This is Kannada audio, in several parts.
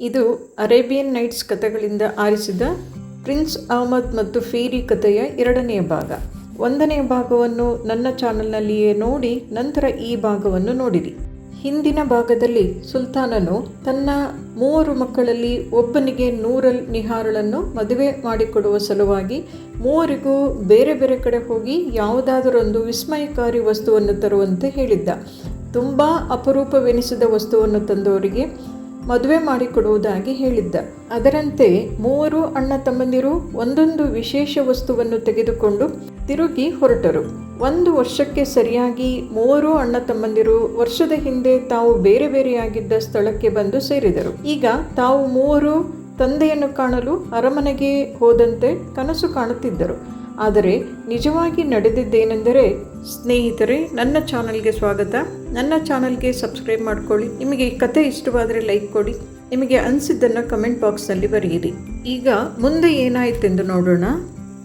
ಇದು ಅರೇಬಿಯನ್ ನೈಟ್ಸ್ ಕಥೆಗಳಿಂದ ಆರಿಸಿದ ಪ್ರಿನ್ಸ್ ಅಹಮದ್ ಮತ್ತು ಫೀರಿ ಕಥೆಯ ಎರಡನೆಯ ಭಾಗ. ಒಂದನೆಯ ಭಾಗವನ್ನು ನನ್ನ ಚಾನಲ್ನಲ್ಲಿಯೇ ನೋಡಿ, ನಂತರ ಈ ಭಾಗವನ್ನು ನೋಡಿರಿ. ಹಿಂದಿನ ಭಾಗದಲ್ಲಿ ಸುಲ್ತಾನನು ತನ್ನ ಮೂವರು ಮಕ್ಕಳಲ್ಲಿ ಒಬ್ಬನಿಗೆ ನೂರಲ್ ನಿಹಾರಳನ್ನು ಮದುವೆ ಮಾಡಿಕೊಡುವ ಸಲುವಾಗಿ ಮೂವರಿಗೂ ಬೇರೆ ಬೇರೆ ಕಡೆ ಹೋಗಿ ಯಾವುದಾದರೊಂದು ವಿಸ್ಮಯಕಾರಿ ವಸ್ತುವನ್ನು ತರುವಂತೆ ಹೇಳಿದ್ದ. ತುಂಬ ಅಪರೂಪವೆನಿಸಿದ ವಸ್ತುವನ್ನು ತಂದವರಿಗೆ ಮದುವೆ ಮಾಡಿಕೊಡುವುದಾಗಿ ಹೇಳಿದ್ದ. ಅದರಂತೆ ಮೂವರು ಅಣ್ಣ ತಮ್ಮಂದಿರು ಒಂದೊಂದು ವಿಶೇಷ ವಸ್ತುವನ್ನು ತೆಗೆದುಕೊಂಡು ತಿರುಗಿ ಹೊರಟರು. ಒಂದು ವರ್ಷಕ್ಕೆ ಸರಿಯಾಗಿ ಮೂವರು ಅಣ್ಣ ತಮ್ಮಂದಿರು ವರ್ಷದ ಹಿಂದೆ ತಾವು ಬೇರೆ ಬೇರೆಯಾಗಿದ್ದ ಸ್ಥಳಕ್ಕೆ ಬಂದು ಸೇರಿದರು. ಈಗ ತಾವು ಮೂವರು ತಂದೆಯನ್ನು ಕಾಣಲು ಅರಮನೆಗೆ ಹೋದಂತೆ ಕನಸು ಕಾಣುತ್ತಿದ್ದರು. ಆದರೆ ನಿಜವಾಗಿ ನಡೆದಿದ್ದೇನೆಂದರೆ ಸ್ನೇಹಿತರೆ, ನನ್ನ ಚಾನಲ್ಗೆ ಸ್ವಾಗತ. ನನ್ನ ಚಾನಲ್ಗೆ ಸಬ್ಸ್ಕ್ರೈಬ್ ಮಾಡ್ಕೊಳ್ಳಿ. ನಿಮಗೆ ಈ ಕತೆ ಇಷ್ಟವಾದರೆ ಲೈಕ್ ಕೊಡಿ. ನಿಮಗೆ ಅನಿಸಿದ್ದನ್ನು ಕಮೆಂಟ್ ಬಾಕ್ಸ್ನಲ್ಲಿ ಬರೆಯಿರಿ. ಈಗ ಮುಂದೆ ಏನಾಯಿತೆಂದು ನೋಡೋಣ.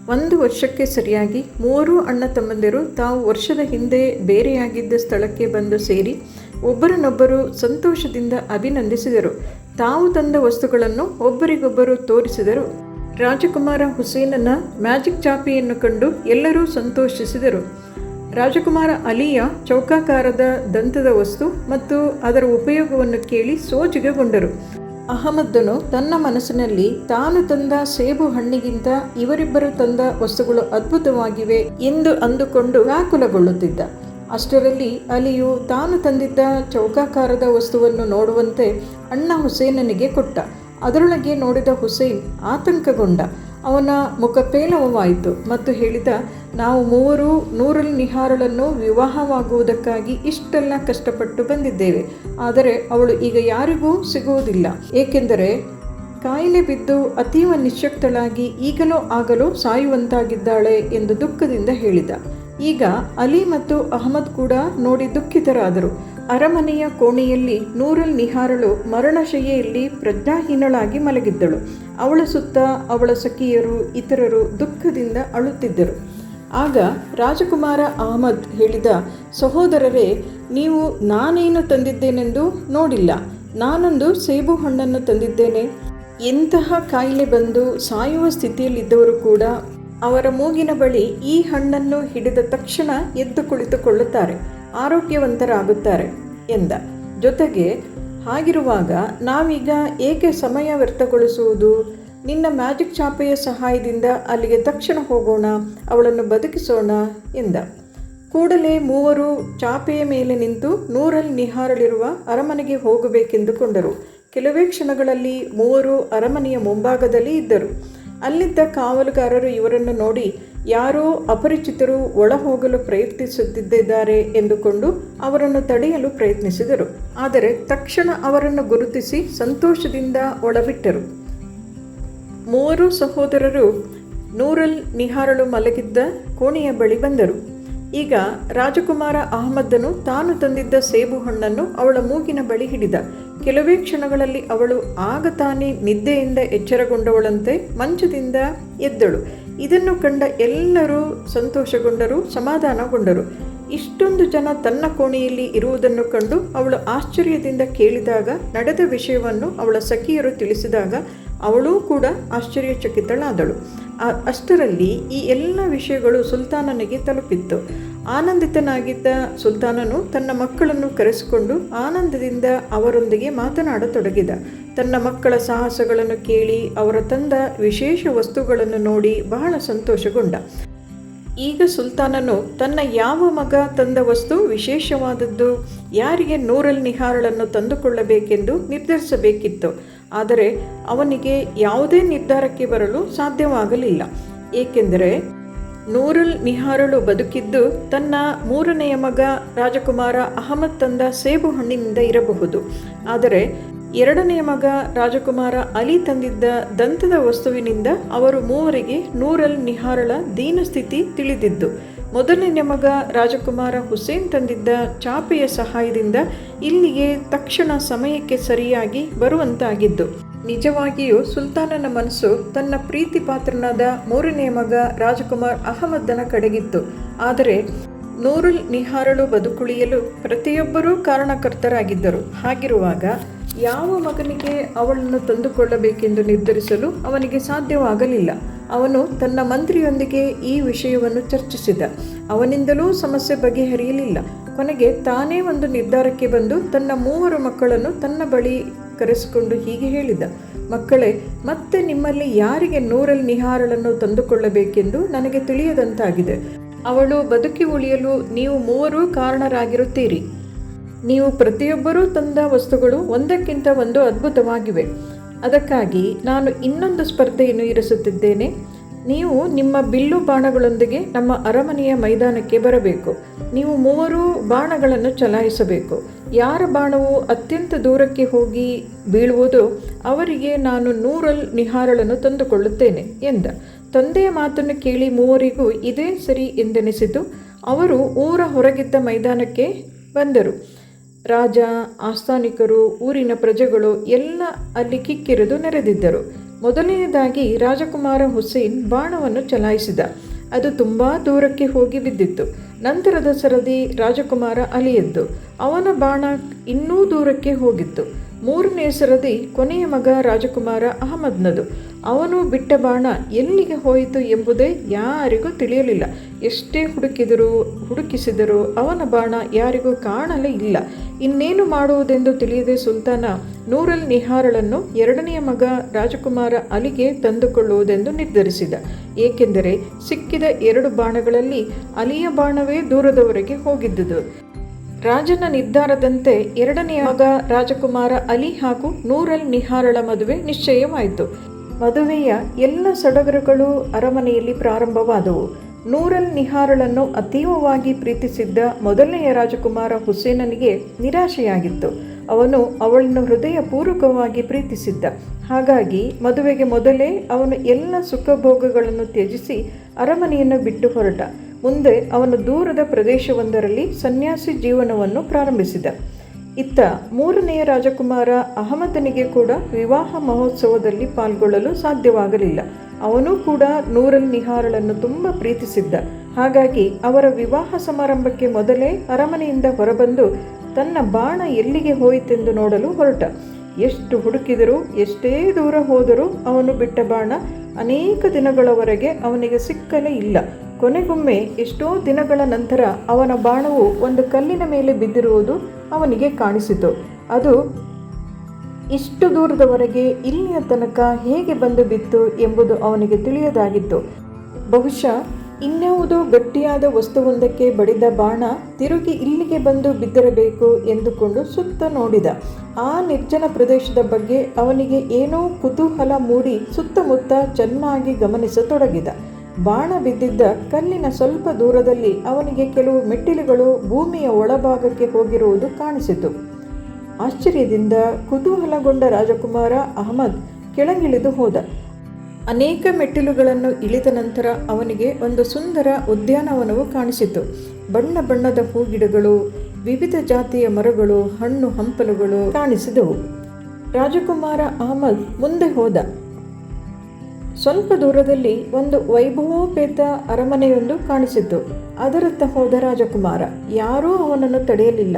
ಒಂದು ವರ್ಷಕ್ಕೆ ಸರಿಯಾಗಿ ಮೂರು ಅಣ್ಣ ತಮ್ಮಂದಿರು ತಾವು ವರ್ಷದ ಹಿಂದೆ ಬೇರೆಯಾಗಿದ್ದ ಸ್ಥಳಕ್ಕೆ ಬಂದು ಸೇರಿ ಒಬ್ಬರನ್ನೊಬ್ಬರು ಸಂತೋಷದಿಂದ ಅಭಿನಂದಿಸಿದರು. ತಾವು ತಂದ ವಸ್ತುಗಳನ್ನು ಒಬ್ಬರಿಗೊಬ್ಬರು ತೋರಿಸಿದರು. ರಾಜಕುಮಾರ ಹುಸೇನನ ಮ್ಯಾಜಿಕ್ ಚಾಪಿಯನ್ನು ಕಂಡು ಎಲ್ಲರೂ ಸಂತೋಷಿಸಿದರು. ರಾಜಕುಮಾರ ಅಲಿಯ ಚೌಕಾಕಾರದ ದಂತದ ವಸ್ತು ಮತ್ತು ಅದರ ಉಪಯೋಗವನ್ನು ಕೇಳಿ ಸೋಜಿಗೆಗೊಂಡರು. ಅಹಮದ್ದನು ತನ್ನ ಮನಸ್ಸಿನಲ್ಲಿ ತಾನು ತಂದ ಸೇಬು ಹಣ್ಣಿಗಿಂತ ಇವರಿಬ್ಬರು ತಂದ ವಸ್ತುಗಳು ಅದ್ಭುತವಾಗಿವೆ ಎಂದು ಅಂದುಕೊಂಡು ವ್ಯಾಕುಲಗೊಳ್ಳುತ್ತಿದ್ದ. ಅಷ್ಟರಲ್ಲಿ ಅಲಿಯು ತಾನು ತಂದಿದ್ದ ಚೌಕಾಕಾರದ ವಸ್ತುವನ್ನು ನೋಡುವಂತೆ ಅಣ್ಣ ಹುಸೇನನಿಗೆ ಕೊಟ್ಟ. ಅದರೊಳಗೆ ನೋಡಿದ ಹುಸೇನ್ ಆತಂಕಗೊಂಡ. ಅವನ ಮುಖ ಪೇಲವವಾಯಿತು ಮತ್ತು ಹೇಳಿದ, ನಾವು ಮೂವರು ನೂರಲ್ ನಿಹಾರಳನ್ನು ವಿವಾಹವಾಗುವುದಕ್ಕಾಗಿ ಇಷ್ಟೆಲ್ಲ ಕಷ್ಟಪಟ್ಟು ಬಂದಿದ್ದೇವೆ, ಆದರೆ ಅವಳು ಈಗ ಯಾರಿಗೂ ಸಿಗುವುದಿಲ್ಲ. ಏಕೆಂದರೆ ಕಾಯಿಲೆ ಬಿದ್ದು ಅತೀವ ನಿಶಕ್ತಳಾಗಿ ಈಗಲೂ ಆಗಲೋ ಸಾಯುವಂತಾಗಿದ್ದಾಳೆ ಎಂದು ದುಃಖದಿಂದ ಹೇಳಿದ. ಈಗ ಅಲಿ ಮತ್ತು ಅಹಮದ್ ಕೂಡ ನೋಡಿ ದುಃಖಿತರಾದರು. ಅರಮನೆಯ ಕೋಣೆಯಲ್ಲಿ ನೂರಲ್ ನಿಹಾರಳು ಮರಣಶಯ್ಯೆಯಲ್ಲಿ ಪ್ರಜ್ಞಾಹೀನಳಾಗಿ ಮಲಗಿದ್ದಳು. ಅವಳ ಸುತ್ತ ಅವಳ ಸಖಿಯರು, ಇತರರು ದುಃಖದಿಂದ ಅಳುತ್ತಿದ್ದರು. ಆಗ ರಾಜಕುಮಾರ ಅಹಮದ್ ಹೇಳಿದ, ಸಹೋದರರೇ, ನೀವು ನಾನೇನು ತಂದಿದ್ದೇನೆಂದು ನೋಡಿಲ್ಲ. ನಾನೊಂದು ಸೇಬು ಹಣ್ಣನ್ನು ತಂದಿದ್ದೇನೆ. ಎಂತಹ ಕಾಯಿಲೆ ಬಂದು ಸಾಯುವ ಸ್ಥಿತಿಯಲ್ಲಿದ್ದವರು ಕೂಡ ಅವರ ಮೂಗಿನ ಬಳಿ ಈ ಹಣ್ಣನ್ನು ಹಿಡಿದ ತಕ್ಷಣ ಎದ್ದು ಕುಳಿತುಕೊಳ್ಳುತ್ತಾರೆ, ಆರೋಗ್ಯವಂತರಾಗುತ್ತಾರೆ ಎಂದ. ಜೊತೆಗೆ ಹಾಗಿರುವಾಗ ನಾವೀಗ ಏಕೆ ಸಮಯ ವ್ಯರ್ಥಗೊಳಿಸುವುದು? ನಿನ್ನ ಮ್ಯಾಜಿಕ್ ಚಾಪೆಯ ಸಹಾಯದಿಂದ ಅಲ್ಲಿಗೆ ತಕ್ಷಣ ಹೋಗೋಣ, ಅವಳನ್ನು ಬದುಕಿಸೋಣ ಎಂದ. ಕೂಡಲೇ ಮೂವರು ಚಾಪೆಯ ಮೇಲೆ ನಿಂತು ನೂರಲ್ಲಿ ನಿಹಾರಳಿರುವ ಅರಮನೆಗೆ ಹೋಗಬೇಕೆಂದುಕೊಂಡರು. ಕೆಲವೇ ಕ್ಷಣಗಳಲ್ಲಿ ಮೂವರು ಅರಮನೆಯ ಮುಂಭಾಗದಲ್ಲಿ ಇದ್ದರು. ಅಲ್ಲಿದ್ದ ಕಾವಲುಗಾರರು ಇವರನ್ನು ನೋಡಿ ಯಾರೋ ಅಪರಿಚಿತರು ಒಳ ಹೋಗಲು ಪ್ರಯತ್ನಿಸುತ್ತಿದ್ದಾರೆ ಎಂದುಕೊಂಡು ಅವರನ್ನು ತಡೆಯಲು ಪ್ರಯತ್ನಿಸಿದರು. ಆದರೆ ತಕ್ಷಣ ಅವರನ್ನು ಗುರುತಿಸಿ ಸಂತೋಷದಿಂದ ಒಳಬಿಟ್ಟರು. ಮೂವರು ಸಹೋದರರು ನೂರಲ್ ನಿಹಾರಳು ಮಲಗಿದ್ದ ಕೋಣೆಯ ಬಳಿ ಬಂದರು. ಈಗ ರಾಜಕುಮಾರ ಅಹಮದ್ದನು ತಾನು ತಂದಿದ್ದ ಸೇಬು ಹಣ್ಣನ್ನು ಅವಳ ಮೂಗಿನ ಬಳಿ ಹಿಡಿದ. ಕೆಲವೇ ಕ್ಷಣಗಳಲ್ಲಿ ಅವಳು ಆಗ ತಾನೇ ನಿದ್ದೆಯಿಂದ ಎಚ್ಚರಗೊಂಡವಳಂತೆ ಮಂಚದಿಂದ ಎದ್ದಳು. ಇದನ್ನು ಕಂಡ ಎಲ್ಲರೂ ಸಂತೋಷಗೊಂಡರು, ಸಮಾಧಾನಗೊಂಡರು. ಇಷ್ಟೊಂದು ಜನ ತನ್ನ ಕೋಣೆಯಲ್ಲಿ ಇರುವುದನ್ನು ಕಂಡು ಅವಳು ಆಶ್ಚರ್ಯದಿಂದ ಕೇಳಿದಾಗ, ನಡೆದ ವಿಷಯವನ್ನು ಅವಳ ಸಖಿಯರು ತಿಳಿಸಿದಾಗ ಅವಳೂ ಕೂಡ ಆಶ್ಚರ್ಯಚಕಿತಳಾದಳು. ಅಷ್ಟರಲ್ಲಿ ಈ ಎಲ್ಲ ವಿಷಯಗಳು ಸುಲ್ತಾನನಿಗೆ ತಲುಪಿತ್ತು. ಆನಂದಿತನಾಗಿದ್ದ ಸುಲ್ತಾನನು ತನ್ನ ಮಕ್ಕಳನ್ನು ಕರೆಸಿಕೊಂಡು ಆನಂದದಿಂದ ಅವರೊಂದಿಗೆ ಮಾತನಾಡತೊಡಗಿದ. ತನ್ನ ಮಕ್ಕಳ ಸಾಹಸಗಳನ್ನು ಕೇಳಿ ಅವರ ತಂದ ವಿಶೇಷ ವಸ್ತುಗಳನ್ನು ನೋಡಿ ಬಹಳ ಸಂತೋಷಗೊಂಡ. ಈಗ ಸುಲ್ತಾನನು ತನ್ನ ಯಾವ ಮಗ ತಂದ ವಸ್ತು ವಿಶೇಷವಾದದ್ದು ಯಾರಿಗೆ ನೂರಲ್ ನಿಹಾರಳನ್ನು ತಂದುಕೊಳ್ಳಬೇಕೆಂದು ನಿರ್ಧರಿಸಬೇಕಿತ್ತು. ಆದರೆ ಅವನಿಗೆ ಯಾವುದೇ ನಿರ್ಧಾರಕ್ಕೆ ಬರಲು ಸಾಧ್ಯವಾಗಲಿಲ್ಲ. ಏಕೆಂದರೆ ನೂರಲ್ ನಿಹಾರಳು ಬದುಕಿದ್ದು ತನ್ನ ಮೂರನೆಯ ಮಗ ರಾಜಕುಮಾರ ಅಹಮದ್ ತಂದ ಸೇಬು ಹಣ್ಣಿನಿಂದ ಇರಬಹುದು. ಆದರೆ ಎರಡನೆಯ ಮಗ ರಾಜಕುಮಾರ ಅಲಿ ತಂದಿದ್ದ ದಂತದ ವಸ್ತುವಿನಿಂದ ಅವರು ಮೂವರಿಗೆ ನೂರಲ್ ನಿಹಾರಳ ದೀನಸ್ಥಿತಿ ತಿಳಿದಿದ್ದು. ಮೊದಲನೇ ಮಗ ರಾಜಕುಮಾರ ಹುಸೇನ್ ತಂದಿದ್ದ ಚಾಪೆಯ ಸಹಾಯದಿಂದ ಇಲ್ಲಿಗೆ ತಕ್ಷಣ ಸಮಯಕ್ಕೆ ಸರಿಯಾಗಿ ಬರುವಂತಾಗಿದ್ದು. ನಿಜವಾಗಿಯೂ ಸುಲ್ತಾನನ ಮನಸ್ಸು ತನ್ನ ಪ್ರೀತಿ ಪಾತ್ರನಾದ ಮೂರನೇ ಮಗ ರಾಜಕುಮಾರ್ ಅಹಮದ್ದನ ಕಡೆಗಿತ್ತು. ಆದರೆ ನೂರುಲ್ ನಿಹಾರಳು ಬದುಕುಳಿಯಲು ಪ್ರತಿಯೊಬ್ಬರೂ ಕಾರಣಕರ್ತರಾಗಿದ್ದರು. ಹಾಗಿರುವಾಗ ಯಾವ ಮಗನಿಗೆ ಅವಳನ್ನು ತಂದುಕೊಳ್ಳಬೇಕೆಂದು ನಿರ್ಧರಿಸಲು ಅವನಿಗೆ ಸಾಧ್ಯವಾಗಲಿಲ್ಲ. ಅವನು ತನ್ನ ಮಂತ್ರಿಯೊಂದಿಗೆ ಈ ವಿಷಯವನ್ನು ಚರ್ಚಿಸಿದ. ಅವನಿಂದಲೂ ಸಮಸ್ಯೆ ಬಗೆಹರಿಯಲಿಲ್ಲ. ಕೊನೆಗೆ ತಾನೇ ಒಂದು ನಿರ್ಧಾರಕ್ಕೆ ಬಂದು ತನ್ನ ಮೂವರು ಮಕ್ಕಳನ್ನು ತನ್ನ ಬಳಿ ಕರೆಸಿಕೊಂಡು ಹೀಗೆ ಹೇಳಿದ. ಮಕ್ಕಳೇ, ಮತ್ತೆ ನಿಮ್ಮಲ್ಲಿ ಯಾರಿಗೆ ನೂರಲ್ ನಿಹಾರಳನ್ನು ತಂದುಕೊಳ್ಳಬೇಕೆಂದು ನನಗೆ ತಿಳಿಯದಂತಾಗಿದೆ. ಅವಳು ಬದುಕಿ ಉಳಿಯಲು ನೀವು ಮೂವರೂ ಕಾರಣರಾಗಿರುತ್ತೀರಿ. ನೀವು ಪ್ರತಿಯೊಬ್ಬರೂ ತಂದ ವಸ್ತುಗಳು ಒಂದಕ್ಕಿಂತ ಒಂದು ಅದ್ಭುತವಾಗಿವೆ. ಅದಕ್ಕಾಗಿ ನಾನು ಇನ್ನೊಂದು ಸ್ಪರ್ಧೆಯನ್ನು ಇರಿಸುತ್ತಿದ್ದೇನೆ. ನೀವು ನಿಮ್ಮ ಬಿಲ್ಲು ಬಾಣಗಳೊಂದಿಗೆ ನಮ್ಮ ಅರಮನೆಯ ಮೈದಾನಕ್ಕೆ ಬರಬೇಕು. ನೀವು ಮೂವರು ಬಾಣಗಳನ್ನು ಚಲಾಯಿಸಬೇಕು. ಯಾರ ಬಾಣವು ಅತ್ಯಂತ ದೂರಕ್ಕೆ ಹೋಗಿ ಬೀಳುವುದೋ ಅವರಿಗೆ ನಾನು ನೂರಲ್ ನಿಹಾರಳನ್ನು ತಂದುಕೊಳ್ಳುತ್ತೇನೆ, ಎಂದ. ತಂದೆಯ ಮಾತನ್ನು ಕೇಳಿ ಮೂವರಿಗೂ ಇದೇ ಸರಿ ಎಂದೆನಿಸಿತು. ಅವರು ಊರ ಹೊರಗಿದ್ದ ಮೈದಾನಕ್ಕೆ ಬಂದರು. ರಾಜ, ಆಸ್ಥಾನಿಕರು, ಊರಿನ ಪ್ರಜೆಗಳು ಎಲ್ಲ ಅಲ್ಲಿ ಕಿಕ್ಕಿರಿದು ನೆರೆದಿದ್ದರು. ಮೊದಲನೆಯದಾಗಿ ರಾಜಕುಮಾರ ಹುಸೇನ್ ಬಾಣವನ್ನು ಚಲಾಯಿಸಿದ. ಅದು ತುಂಬ ದೂರಕ್ಕೆ ಹೋಗಿ ಬಿದ್ದಿತ್ತು. ನಂತರದ ಸರದಿ ರಾಜಕುಮಾರ ಅಲಿಯದ್ದು. ಅವನ ಬಾಣ ಇನ್ನೂ ದೂರಕ್ಕೆ ಹೋಗಿತ್ತು. ಮೂರನೇ ಸರದಿ ಕೊನೆಯ ಮಗ ರಾಜಕುಮಾರ ಅಹಮದ್ನದು. ಅವನು ಬಿಟ್ಟ ಬಾಣ ಎಲ್ಲಿಗೆ ಹೋಯಿತು ಎಂಬುದೇ ಯಾರಿಗೂ ತಿಳಿಯಲಿಲ್ಲ. ಎಷ್ಟೇ ಹುಡುಕಿದರೂ, ಹುಡುಕಿಸಿದರೂ ಅವನ ಬಾಣ ಯಾರಿಗೂ ಕಾಣಲೇ ಇಲ್ಲ. ಇನ್ನೇನು ಮಾಡುವುದೆಂದು ತಿಳಿಯದೆ ಸುಲ್ತಾನ ನೂರಲ್ ನಿಹಾರಳನ್ನು ಎರಡನೆಯ ಮಗ ರಾಜಕುಮಾರ ಅಲಿಗೆ ತಂದುಕೊಳ್ಳುವುದೆಂದು ನಿರ್ಧರಿಸಿದ. ಏಕೆಂದರೆ ಸಿಕ್ಕಿದ ಎರಡು ಬಾಣಗಳಲ್ಲಿ ಅಲಿಯ ಬಾಣವೇ ದೂರದವರೆಗೆ ಹೋಗಿದ್ದುದು. ರಾಜನ ನಿರ್ಧಾರದಂತೆ ಎರಡನೆಯ ಮಗ ರಾಜಕುಮಾರ ಅಲಿ ಹಾಗೂ ನೂರಲ್ ನಿಹಾರಳ ಮದುವೆ ನಿಶ್ಚಯವಾಯಿತು. ಮದುವೆಯ ಎಲ್ಲ ಸಡಗರಗಳು ಅರಮನೆಯಲ್ಲಿ ಪ್ರಾರಂಭವಾದವು. ನೂರಲ್ ನಿಹಾರಳನ್ನು ಅತೀವವಾಗಿ ಪ್ರೀತಿಸಿದ್ದ ಮೊದಲನೆಯ ರಾಜಕುಮಾರ ಹುಸೇನನಿಗೆ ನಿರಾಶೆಯಾಗಿತ್ತು. ಅವನು ಅವಳನ್ನು ಹೃದಯಪೂರ್ವಕವಾಗಿ ಪ್ರೀತಿಸಿದ್ದ. ಹಾಗಾಗಿ ಮದುವೆಗೆ ಮೊದಲೇ ಅವನು ಎಲ್ಲ ಸುಖಭೋಗಗಳನ್ನು ತ್ಯಜಿಸಿ ಅರಮನೆಯನ್ನು ಬಿಟ್ಟು ಹೊರಟ. ಮುಂದೆ ಅವನು ದೂರದ ಪ್ರದೇಶವೊಂದರಲ್ಲಿ ಸನ್ಯಾಸಿ ಜೀವನವನ್ನು ಪ್ರಾರಂಭಿಸಿದ. ಇತ್ತ ಮೂರನೆಯ ರಾಜಕುಮಾರ ಅಹಮದನಿಗೆ ಕೂಡ ವಿವಾಹ ಮಹೋತ್ಸವದಲ್ಲಿ ಪಾಲ್ಗೊಳ್ಳಲು ಸಾಧ್ಯವಾಗಲಿಲ್ಲ. ಅವನು ಕೂಡ ನೂರಲ್ ನಿಹಾರಳನ್ನು ತುಂಬ ಪ್ರೀತಿಸಿದ್ದ. ಹಾಗಾಗಿ ಅವರ ವಿವಾಹ ಸಮಾರಂಭಕ್ಕೆ ಮೊದಲೇ ಅರಮನೆಯಿಂದ ಹೊರಬಂದು ತನ್ನ ಬಾಣ ಎಲ್ಲಿಗೆ ಹೋಯಿತೆಂದು ನೋಡಲು ಹೊರಟ. ಎಷ್ಟು ಹುಡುಕಿದರೂ, ಎಷ್ಟೇ ದೂರ ಹೋದರೂ ಅವನು ಬಿಟ್ಟ ಬಾಣ ಅನೇಕ ದಿನಗಳವರೆಗೆ ಅವನಿಗೆ ಸಿಕ್ಕಲೇ ಇಲ್ಲ. ಕೊನೆಗೊಮ್ಮೆ ಎಷ್ಟೋ ದಿನಗಳ ನಂತರ ಅವನ ಬಾಣವು ಒಂದು ಕಲ್ಲಿನ ಮೇಲೆ ಬಿದ್ದಿರುವುದು ಅವನಿಗೆ ಕಾಣಿಸಿತು. ಅದು ಇಷ್ಟು ದೂರದವರೆಗೆ ಇಲ್ಲಿಯ ತನಕ ಹೇಗೆ ಬಂದು ಬಿತ್ತು ಎಂಬುದು ಅವನಿಗೆ ತಿಳಿಯದಾಗಿತ್ತು. ಬಹುಶಃ ಇನ್ಯಾವುದೋ ಗಟ್ಟಿಯಾದ ವಸ್ತುವೊಂದಕ್ಕೆ ಬಡಿದ ಬಾಣ ತಿರುಗಿ ಇಲ್ಲಿಗೆ ಬಂದು ಬಿದ್ದಿರಬೇಕು ಎಂದುಕೊಂಡು ಸುತ್ತ ನೋಡಿದ. ಆ ನಿರ್ಜನ ಪ್ರದೇಶದ ಬಗ್ಗೆ ಅವನಿಗೆ ಏನೋ ಕುತೂಹಲ ಮೂಡಿ ಸುತ್ತಮುತ್ತ ಚೆನ್ನಾಗಿ ಗಮನಿಸತೊಡಗಿದ. ಬಾಣ ಬಿದ್ದಿದ್ದ ಕಲ್ಲಿನ ಸ್ವಲ್ಪ ದೂರದಲ್ಲಿ ಅವನಿಗೆ ಕೆಲವು ಮೆಟ್ಟಿಲುಗಳು ಭೂಮಿಯ ಒಳಭಾಗಕ್ಕೆ ಹೋಗಿರುವುದು ಕಾಣಿಸಿತು. ಆಶ್ಚರ್ಯದಿಂದ ಕುತೂಹಲಗೊಂಡ ರಾಜಕುಮಾರ ಅಹಮದ್ ಕೆಳಗಿಳಿದು ಹೋದ. ಅನೇಕ ಮೆಟ್ಟಿಲುಗಳನ್ನು ಇಳಿದ ನಂತರ ಅವನಿಗೆ ಒಂದು ಸುಂದರ ಉದ್ಯಾನವನವು ಕಾಣಿಸಿತು. ಬಣ್ಣ ಬಣ್ಣದ ಹೂಗಿಡಗಳು, ವಿವಿಧ ಜಾತಿಯ ಮರಗಳು, ಹಣ್ಣು ಹಂಪಲುಗಳು ಕಾಣಿಸಿದವು. ರಾಜಕುಮಾರ ಅಹಮದ್ ಮುಂದೆ ಹೋದ. ಸ್ವಲ್ಪ ದೂರದಲ್ಲಿ ಒಂದು ವೈಭವೋಪೇತ ಅರಮನೆಯೊಂದು ಕಾಣಿಸಿತು. ಅದರತ್ತ ಹೋದ ರಾಜಕುಮಾರ, ಯಾರೂ ಅವನನ್ನು ತಡೆಯಲಿಲ್ಲ.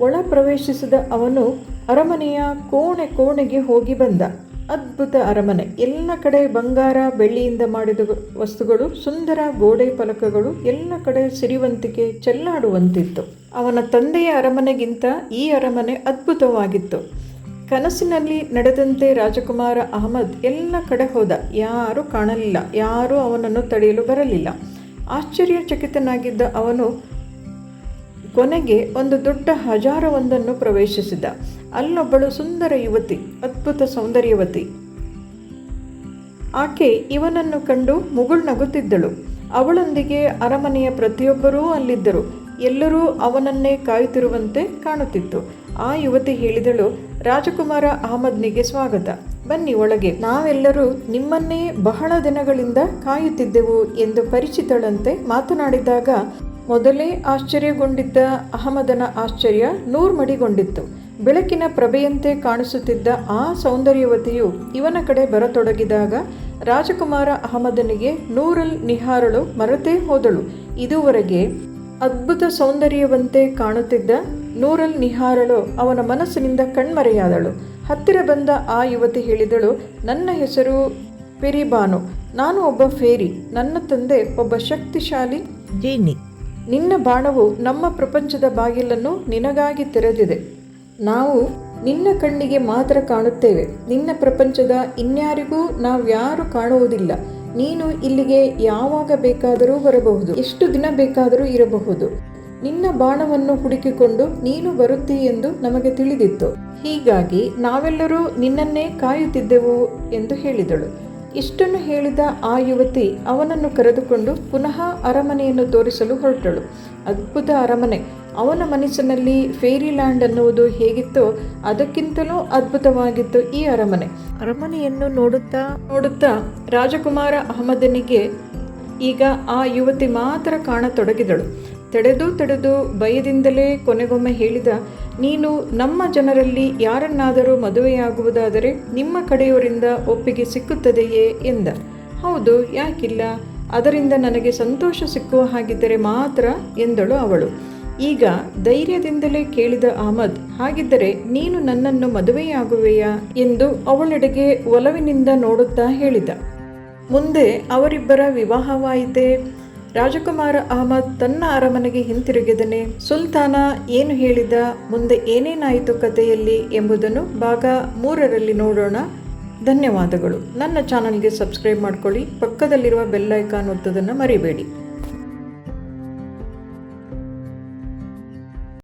ಒಳ ಪ್ರವೇಶಿಸಿದ ಅವನು ಅರಮನೆಯ ಕೋಣೆ ಕೋಣೆಗೆ ಹೋಗಿ ಬಂದ. ಅದ್ಭುತ ಅರಮನೆ. ಎಲ್ಲ ಕಡೆ ಬಂಗಾರ, ಬೆಳ್ಳಿಯಿಂದ ಮಾಡಿದ ವಸ್ತುಗಳು, ಸುಂದರ ಗೋಡೆ ಫಲಕಗಳು ಎಲ್ಲ ಕಡೆ ಸಿರಿವಂತಿಕೆ ಚೆಲ್ಲಾಡುವಂತಿತ್ತು. ಅವನ ತಂದೆಯ ಅರಮನೆಗಿಂತ ಈ ಅರಮನೆ ಅದ್ಭುತವಾಗಿತ್ತು. ಕನಸಿನಲ್ಲಿ ನಡೆದಂತೆ ರಾಜಕುಮಾರ ಅಹಮದ್ ಎಲ್ಲ ಕಡೆ ಹೋದ. ಯಾರೂ ಕಾಣಲಿಲ್ಲ. ಯಾರೂ ಅವನನ್ನು ತಡೆಯಲು ಬರಲಿಲ್ಲ. ಆಶ್ಚರ್ಯಚಕಿತನಾಗಿದ್ದ ಅವನು ಕೊನೆಗೆ ಒಂದು ದೊಡ್ಡ ಹಜಾರವೊಂದನ್ನು ಪ್ರವೇಶಿಸಿದ. ಅಲ್ಲೊಬ್ಬಳು ಸುಂದರ ಯುವತಿ, ಅದ್ಭುತ ಸೌಂದರ್ಯವತಿ. ಆಕೆ ಇವನನ್ನು ಕಂಡು ಮುಗುಳ್ನಗುತ್ತಿದ್ದಳು ಅವಳೊಂದಿಗೆ ಅರಮನೆಯ ಪ್ರತಿಯೊಬ್ಬರೂ ಅಲ್ಲಿದ್ದರು. ಎಲ್ಲರೂ ಅವನನ್ನೇ ಕಾಯುತ್ತಿರುವಂತೆ ಕಾಣುತ್ತಿತ್ತು. ಆ ಯುವತಿ ಹೇಳಿದಳು, ರಾಜಕುಮಾರ ಅಹಮದ್ನಿಗೆ ಸ್ವಾಗತ. ಬನ್ನಿ ಒಳಗೆ. ನಾವೆಲ್ಲರೂ ನಿಮ್ಮನ್ನೇ ಬಹಳ ದಿನಗಳಿಂದ ಕಾಯುತ್ತಿದ್ದೆವು ಎಂದು ಪರಿಚಿತಳಂತೆ ಮಾತನಾಡಿದಾಗ ಮೊದಲೇ ಆಶ್ಚರ್ಯಗೊಂಡಿದ್ದ ಅಹಮದನ ಆಶ್ಚರ್ಯ ನೂರ್ಮಡಿಗೊಂಡಿತ್ತು ಬೆಳಕಿನ ಪ್ರಭೆಯಂತೆ ಕಾಣಿಸುತ್ತಿದ್ದ ಆ ಸೌಂದರ್ಯವತಿಯು ಇವನ ಕಡೆ ಬರತೊಡಗಿದಾಗ ರಾಜಕುಮಾರ ಅಹಮದನಿಗೆ ನೂರಲ್ ನಿಹಾರಳು ಮರೆತೇ ಹೋದಳು. ಇದುವರೆಗೆ ಅದ್ಭುತ ಸೌಂದರ್ಯವಂತೆ ಕಾಣುತ್ತಿದ್ದ ನೂರಲ್ ನಿಹಾರಳು ಅವನ ಮನಸ್ಸಿನಿಂದ ಕಣ್ಮರೆಯಾದಳು. ಹತ್ತಿರ ಬಂದ ಆ ಯುವತಿ ಹೇಳಿದಳು, ನನ್ನ ಹೆಸರು ಪೆರಿಬಾನು. ನಾನು ಒಬ್ಬ ಫೇರಿ. ನನ್ನ ತಂದೆ ಒಬ್ಬ ಶಕ್ತಿಶಾಲಿ ಜೀನಿ. ನಿನ್ನ ಬಾಣವು ನಮ್ಮ ಪ್ರಪಂಚದ ಬಾಗಿಲನ್ನು ನಿನಗಾಗಿ ತೆರೆದಿದೆ. ನಾವು ನಿನ್ನ ಕಣ್ಣಿಗೆ ಮಾತ್ರ ಕಾಣುತ್ತೇವೆ. ನಿನ್ನ ಪ್ರಪಂಚದ ಇನ್ಯಾರಿಗೂ ನಾವ್ಯಾರು ಕಾಣುವುದಿಲ್ಲ. ನೀನು ಇಲ್ಲಿಗೆ ಯಾವಾಗ ಬೇಕಾದರೂ ಬರಬಹುದು. ಎಷ್ಟು ದಿನ ಬೇಕಾದರೂ ಇರಬಹುದು. ನಿನ್ನ ಬಾಣವನ್ನು ಹುಡುಕಿಕೊಂಡು ನೀನು ಬರುತ್ತಿ ಎಂದು ನಮಗೆ ತಿಳಿದಿತ್ತು. ಹೀಗಾಗಿ ನಾವೆಲ್ಲರೂ ನಿನ್ನನ್ನೇ ಕಾಯುತ್ತಿದ್ದೆವು ಎಂದು ಹೇಳಿದಳು. ಇಷ್ಟನ್ನು ಹೇಳಿದ ಆ ಯುವತಿ ಅವನನ್ನು ಕರೆದುಕೊಂಡು ಪುನಃ ಅರಮನೆಯನ್ನು ತೋರಿಸಲು ಹೊರಟಳು. ಅದ್ಭುತ ಅರಮನೆ. ಅವನ ಮನಸ್ಸಿನಲ್ಲಿ ಫೇರಿಲ್ಯಾಂಡ್ ಅನ್ನುವುದು ಹೇಗಿತ್ತೋ ಅದಕ್ಕಿಂತಲೂ ಅದ್ಭುತವಾಗಿತ್ತು ಈ ಅರಮನೆ. ಅರಮನೆಯನ್ನು ನೋಡುತ್ತಾ ನೋಡುತ್ತಾ ರಾಜಕುಮಾರ ಅಹಮದನಿಗೆ ಈಗ ಆ ಯುವತಿ ಮಾತ್ರ ಕಾಣತೊಡಗಿದಳು. ತಡೆದು ತಡೆದು ಭಯದಿಂದಲೇ ಕೊನೆಗೊಮ್ಮೆ ಹೇಳಿದ ನೀನು ನಮ್ಮ ಜನರಲ್ಲಿ ಯಾರನ್ನಾದರೂ ಮದುವೆಯಾಗುವುದಾದರೆ ನಿಮ್ಮ ಕಡೆಯವರಿಂದ ಒಪ್ಪಿಗೆ ಸಿಕ್ಕುತ್ತದೆಯೇ ಎಂದ. ಹೌದು, ಯಾಕಿಲ್ಲ? ಅದರಿಂದ ನನಗೆ ಸಂತೋಷ ಸಿಕ್ಕುವ ಹಾಗಿದ್ದರೆ ಮಾತ್ರ ಎಂದಳು ಅವಳು. ಈಗ ಧೈರ್ಯದಿಂದಲೇ ಕೇಳಿದ ಅಹಮದ್, ಹಾಗಿದ್ದರೆ ನೀನು ನನ್ನನ್ನು ಮದುವೆಯಾಗುವೆಯಾ ಎಂದು ಅವಳೆಡೆಗೆ ಒಲವಿನಿಂದ ನೋಡುತ್ತಾ ಹೇಳಿದ. ಮುಂದೆ ಅವರಿಬ್ಬರ ವಿವಾಹವಾಯಿತೆ? ರಾಜಕುಮಾರ ಅಹಮದ್ ತನ್ನ ಅರಮನೆಗೆ ಹಿಂತಿರುಗಿದನೆ. ಸುಲ್ತಾನ ಏನು ಹೇಳಿದ, ಮುಂದೆ ಏನೇನಾಯಿತು ಕಥೆಯಲ್ಲಿ ಎಂಬುದನ್ನು ಭಾಗ ಮೂರರಲ್ಲಿ ನೋಡೋಣ. ಧನ್ಯವಾದಗಳು. ನನ್ನ ಚಾನಲ್ಗೆ ಸಬ್ಸ್ಕ್ರೈಬ್ ಮಾಡ್ಕೊಳ್ಳಿ, ಪಕ್ಕದಲ್ಲಿರುವ ಬೆಲ್ಲೈಕಾನ್ ಒತ್ತೋದನ್ನು ಮರಿಬೇಡಿ.